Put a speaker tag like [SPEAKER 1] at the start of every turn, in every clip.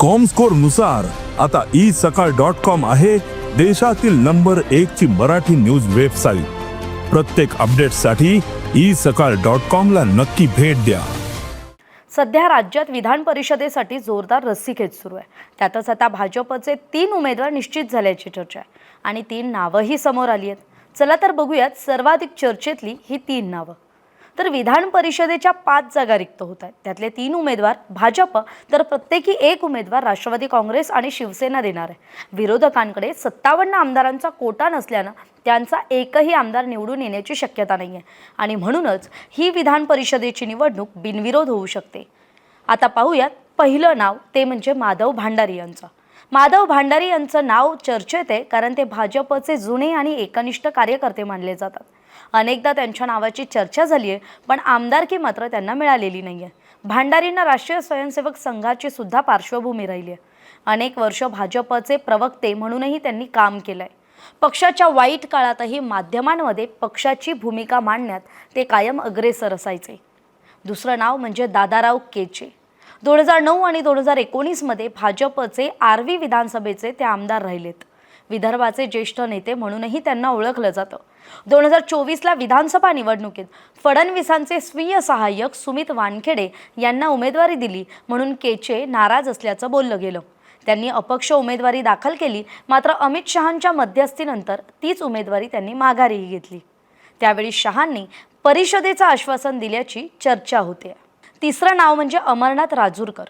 [SPEAKER 1] कॉमस्कोरनुसार आता ई सकाळ dot com आहे देशातील नंबर एक ची मराठी न्यूज वेबसाईट प्रत्येक अपडेटसाठी ई सकाळ डॉट कॉम ला नक्की भेट द्या.
[SPEAKER 2] सध्या राज्यात विधान परिषदेसाठी जोरदार रस्सीखेच सुरू आहे. त्यातच आता भाजपचे तीन उमेदवार निश्चित झाल्याची चर्चा आहे. आणि तीन नावंही समोर आली आहेत. चला तर बघूयात सर्वाधिक चर्चेतली ही तीन नावं. तर विधान परिषदेच्या पाच जागा रिक्त होत आहेत. त्यातले तीन उमेदवार भाजप तर प्रत्येकी एक उमेदवार राष्ट्रवादी काँग्रेस आणि शिवसेना देणार आहे. विरोधकांकडे सत्तावन्न आमदारांचा कोटा नसल्यानं त्यांचा एकही आमदार निवडून येण्याची शक्यता नाही आहे आणि म्हणूनच ही विधान परिषदेची निवडणूक बिनविरोध होऊ शकते. आता पाहूयात पहिलं नाव ते म्हणजे माधव भांडारी यांचं. माधव भांडारी यांचं नाव चर्चेत आहे कारण ते भाजपचे जुने आणि एकनिष्ठ कार्यकर्ते मानले जातात. अनेकदा त्यांच्या नावाची चर्चा झाली आहे पण आमदारकी मात्र त्यांना मिळालेली नाही आहे भांडारींना राष्ट्रीय स्वयंसेवक संघाची सुद्धा पार्श्वभूमी राहिली आहे. अनेक वर्ष भाजपचे प्रवक्ते म्हणूनही त्यांनी काम केलं आहे पक्षाच्या वाईट काळातही माध्यमांमध्ये पक्षाची भूमिका मांडण्यात ते कायम अग्रेसर असायचे. दुसरं नाव म्हणजे दादाराव केचे. दोन हजार नऊ आणि दोन हजार एकोणीसमध्ये भाजपचे आर्वी विधानसभेचे ते आमदार राहिलेत. विदर्भाचे ज्येष्ठ नेते म्हणूनही त्यांना ओळखलं जातं. दोन हजार चोवीसला विधानसभा निवडणुकीत फडणवीसांचे स्वीय सहाय्यक सुमित वानखेडे यांना उमेदवारी दिली म्हणून केचे नाराज असल्याचं बोललं गेलं. त्यांनी अपक्ष उमेदवारी दाखल केली मात्र अमित शहांच्या मध्यस्थीनंतर तीच उमेदवारी त्यांनी माघारीही घेतली. त्यावेळी शहांनी परिषदेचं आश्वासन दिल्याची चर्चा होते. तिसरं नाव म्हणजे अमरनाथ राजूरकर.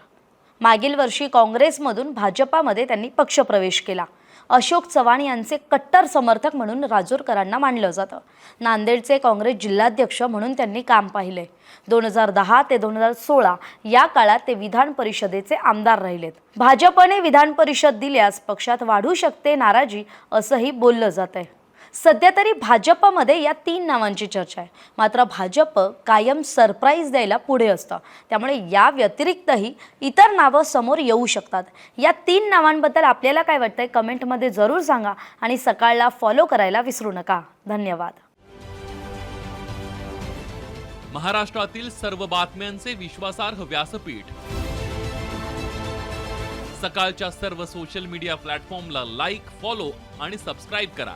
[SPEAKER 2] मागील वर्षी काँग्रेसमधून भाजपामध्ये त्यांनी पक्षप्रवेश केला. अशोक चव्हाण यांचे कट्टर समर्थक म्हणून राजूरकरांना मानलं जातं. नांदेडचे काँग्रेस जिल्हाध्यक्ष म्हणून त्यांनी काम पाहिले. दोन हजार दहा ते दोन हजार सोळा या काळात ते विधान परिषदेचे आमदार राहिलेत. भाजपने विधान परिषद दिल्यास पक्षात वाढू शकते नाराजी असंही बोललं जात आहे सध्या तरी भाजपमध्ये या तीन नावांची चर्चा आहे. मात्र भाजप कायम सरप्राईज द्यायला पुढे असतं. त्यामुळे या व्यतिरिक्तही इतर नावं समोर येऊ शकतात. या तीन नावांबद्दल आपल्याला काय वाटतंय? कमेंटमध्ये जरूर सांगा आणि सकाळला फॉलो करायला विसरू नका. धन्यवाद.
[SPEAKER 3] महाराष्ट्रातील सर्व बातम्यांचे विश्वासार्ह व्यासपीठ. सकाळच्या सर्व सोशल मीडिया प्लॅटफॉर्मला लाईक फॉलो आणि सबस्क्राईब करा.